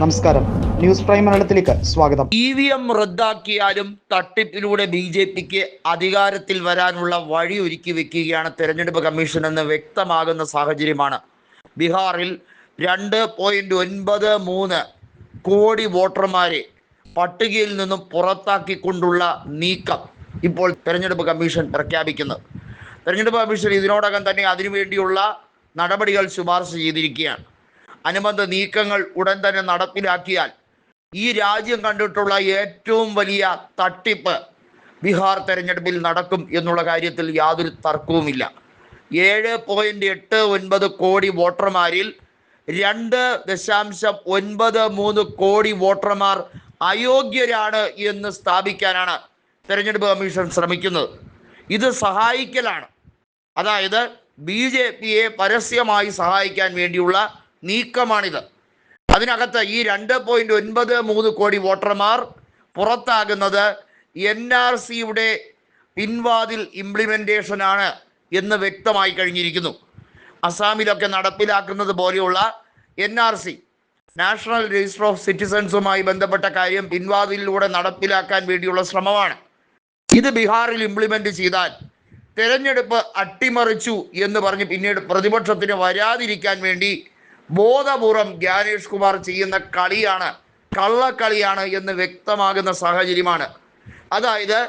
നമസ്കാരം. News prime മലയാളത്തിലേക്ക് സ്വാഗതം. ഇ വി എം റദ്ദാക്കിയാലും തട്ടിപ്പിലൂടെ ബി ജെ പിക്ക് അധികാരത്തിൽ വരാനുള്ള വഴി ഒരുക്കി വെക്കുകയാണ് തെരഞ്ഞെടുപ്പ് കമ്മീഷൻ എന്ന് വ്യക്തമാകുന്ന സാഹചര്യമാണ്. ബീഹാറിൽ രണ്ട് പോയിന്റ് ഒൻപത് മൂന്ന് കോടി വോട്ടർമാരെ പട്ടികയിൽ നിന്നും പുറത്താക്കിക്കൊണ്ടുള്ള നീക്കം ഇപ്പോൾ തെരഞ്ഞെടുപ്പ് കമ്മീഷൻ പ്രഖ്യാപിക്കുന്നത്. തെരഞ്ഞെടുപ്പ് കമ്മീഷൻ ഇതിനോടകം തന്നെ അതിനുവേണ്ടിയുള്ള നടപടികൾ ശുപാർശ ചെയ്തിരിക്കുകയാണ്. അനുബന്ധ നീക്കങ്ങൾ ഉടൻ തന്നെ നടപ്പിലാക്കിയാൽ ഈ രാജ്യം കണ്ടിട്ടുള്ള ഏറ്റവും വലിയ തട്ടിപ്പ് ബീഹാർ തെരഞ്ഞെടുപ്പിൽ നടക്കും എന്നുള്ള കാര്യത്തിൽ യാതൊരു തർക്കവുമില്ല. ഏഴ് പോയിന്റ് എട്ട് ഒൻപത് കോടി വോട്ടർമാരിൽ രണ്ട് ദശാംശം ഒൻപത് മൂന്ന് കോടി വോട്ടർമാർ അയോഗ്യരാണ് എന്ന് സ്ഥാപിക്കാനാണ് തെരഞ്ഞെടുപ്പ് കമ്മീഷൻ ശ്രമിക്കുന്നത്. ഇത് സഹായിക്കലാണ്. അതായത് ബി ജെ പിയെ പരസ്യമായി സഹായിക്കാൻ വേണ്ടിയുള്ള നീക്കമാണിത്. അതിനകത്ത് ഈ രണ്ട് പോയിന്റ് ഒൻപത് മൂന്ന് കോടി വോട്ടർമാർ പുറത്താകുന്നത് എൻ ആർ സിയുടെ പിൻവാതിൽ ഇംപ്ലിമെന്റേഷൻ ആണ് എന്ന് വ്യക്തമായി കഴിഞ്ഞിരിക്കുന്നു. അസാമിലൊക്കെ നടപ്പിലാക്കുന്നത് പോലെയുള്ള N R C national register of സിറ്റിസൺസുമായി ബന്ധപ്പെട്ട കാര്യം പിൻവാതിലൂടെ നടപ്പിലാക്കാൻ വേണ്ടിയുള്ള ശ്രമമാണ്. ഇത് ബീഹാറിൽ ഇംപ്ലിമെന്റ് ചെയ്താൽ തെരഞ്ഞെടുപ്പ് അട്ടിമറിച്ചു എന്ന് പറഞ്ഞ് പിന്നീട് പ്രതിപക്ഷത്തിന് വരാതിരിക്കാൻ വേണ്ടി ബോധപൂർവം ജ്ഞാനേഷ് കുമാർ ചെയ്യുന്ന കളിയാണ് കള്ളക്കളിയാണ് എന്ന് വ്യക്തമാകുന്ന സാഹചര്യമാണ്. അതായത്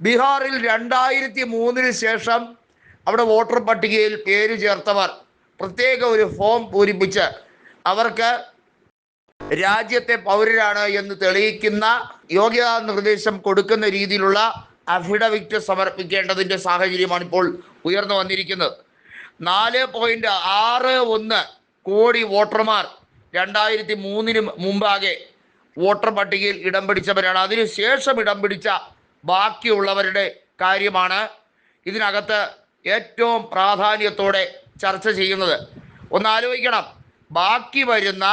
ബീഹാറിൽ രണ്ടായിരത്തി മൂന്നിന് ശേഷം അവിടെ വോട്ടർ പട്ടികയിൽ പേര് ചേർത്തവർ പ്രത്യേക ഒരു ഫോം പൂരിപ്പിച്ച് അവർക്ക് രാജ്യത്തെ പൗരരാണ് എന്ന് തെളിയിക്കുന്ന യോഗ്യതാ നിർദ്ദേശം കൊടുക്കുന്ന രീതിയിലുള്ള അഫിഡവിറ്റ് സമർപ്പിക്കേണ്ടതിന്റെ സാഹചര്യമാണ് ഇപ്പോൾ ഉയർന്നു വന്നിരിക്കുന്നത്. നാല് പോയിന്റ് ആറ് ഒന്ന് കോടി വോട്ടർമാർ രണ്ടായിരത്തി മൂന്നിന് മുമ്പാകെ വോട്ടർ പട്ടികയിൽ ഇടം പിടിച്ചവരാണ്. അതിനുശേഷം ഇടം പിടിച്ച ബാക്കിയുള്ളവരുടെ കാര്യമാണ് ഇതിനകത്ത് ഏറ്റവും പ്രാധാന്യത്തോടെ ചർച്ച ചെയ്യുന്നത്. ഒന്ന് ആലോചിക്കണം ബാക്കി വരുന്ന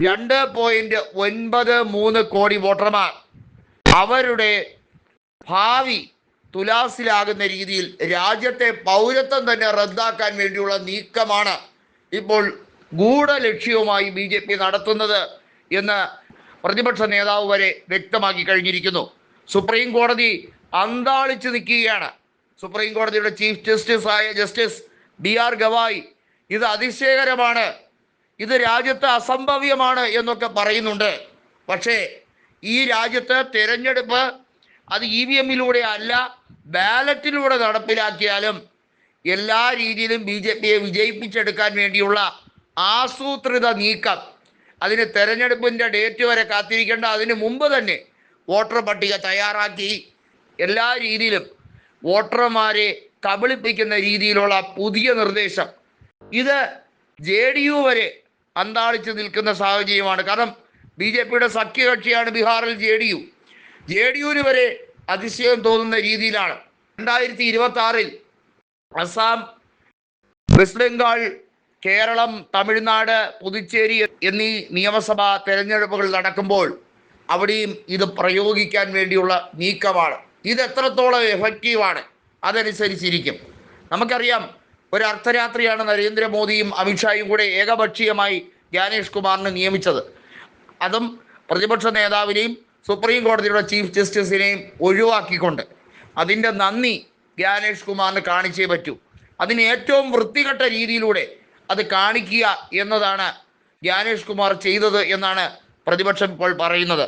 രണ്ട് പോയിന്റ് ഒൻപത് മൂന്ന് കോടി വോട്ടർമാർ അവരുടെ ഭാവി തുലാസിലാകുന്ന രീതിയിൽ രാജ്യത്തെ പൗരത്വം തന്നെ റദ്ദാക്കാൻ വേണ്ടിയുള്ള നീക്കമാണ് ഇപ്പോൾ ഗൂഢലക്ഷ്യവുമായി ബി ജെ പി നടത്തുന്നത് എന്ന് പ്രതിപക്ഷ നേതാവ് വരെ വ്യക്തമാക്കി കഴിഞ്ഞിരിക്കുന്നു. സുപ്രീം കോടതി അന്താളിച്ചു നിൽക്കുകയാണ്. സുപ്രീം കോടതിയുടെ ചീഫ് ജസ്റ്റിസ് ആയ ജസ്റ്റിസ് ബി ആർ ഗവായ് ഇത് അതിശയകരമാണ്. ഇത് രാജ്യത്ത് അസംഭവ്യമാണ് എന്നൊക്കെ പറയുന്നുണ്ട്. പക്ഷേ ഈ രാജ്യത്ത് തിരഞ്ഞെടുപ്പ് അത് ഇ വി എമ്മിലൂടെ അല്ല ബാലറ്റിലൂടെ നടപ്പിലാക്കിയാലും എല്ലാ രീതിയിലും ബി ജെ പിയെ വിജയിപ്പിച്ചെടുക്കാൻ വേണ്ടിയുള്ള ആസൂത്രിത നീക്കം. അതിന് തെരഞ്ഞെടുപ്പിന്റെ ഡേറ്റ് വരെ കാത്തിരിക്കേണ്ട അതിന് മുമ്പ് തന്നെ വോട്ടർ പട്ടിക തയ്യാറാക്കി. എല്ലാ രീതിയിലും വോട്ടർമാരെ കബളിപ്പിക്കുന്ന രീതിയിലുള്ള പുതിയ നിർദ്ദേശം. ഇത് ജെ ഡി യു വരെ അന്താളിച്ച് നിൽക്കുന്ന സാഹചര്യമാണ്. കാരണം ബി ജെ പിയുടെ സഖ്യകക്ഷിയാണ് ബീഹാറിൽ J D U. J D യുവിന് വരെ അതിശയം തോന്നുന്ന രീതിയിലാണ്. രണ്ടായിരത്തി ഇരുപത്തി ആറിൽ അസാം വെസ്റ്റ് ബംഗാൾ കേരളം തമിഴ്നാട് പുതുച്ചേരി എന്നീ നിയമസഭാ തെരഞ്ഞെടുപ്പുകൾ നടക്കുമ്പോൾ അവിടെയും ഇത് പ്രയോഗിക്കാൻ വേണ്ടിയുള്ള നീക്കമാണ്. ഇത് എത്രത്തോളം എഫക്റ്റീവാണ് അതനുസരിച്ചിരിക്കും. നമുക്കറിയാം ഒരു അർദ്ധരാത്രിയാണ് നരേന്ദ്രമോദിയും അമിത്ഷായും കൂടെ ഏകപക്ഷീയമായി ജ്ഞാനേഷ് കുമാറിനെ നിയമിച്ചത്. അതും പ്രതിപക്ഷ നേതാവിനെയും സുപ്രീം കോടതിയുടെ ചീഫ് ജസ്റ്റിസിനെയും ഒഴിവാക്കിക്കൊണ്ട്. അതിന്റെ നന്ദി ജ്ഞാനേഷ് കുമാറിന് കാണിച്ചേ പറ്റൂ. അതിന് ഏറ്റവും വൃത്തികെട്ട രീതിയിലൂടെ അത് കാണിക്കുക എന്നതാണ് ജ്ഞാനേഷ് കുമാർ ചെയ്തത് എന്നാണ് പ്രതിപക്ഷം ഇപ്പോൾ പറയുന്നത്.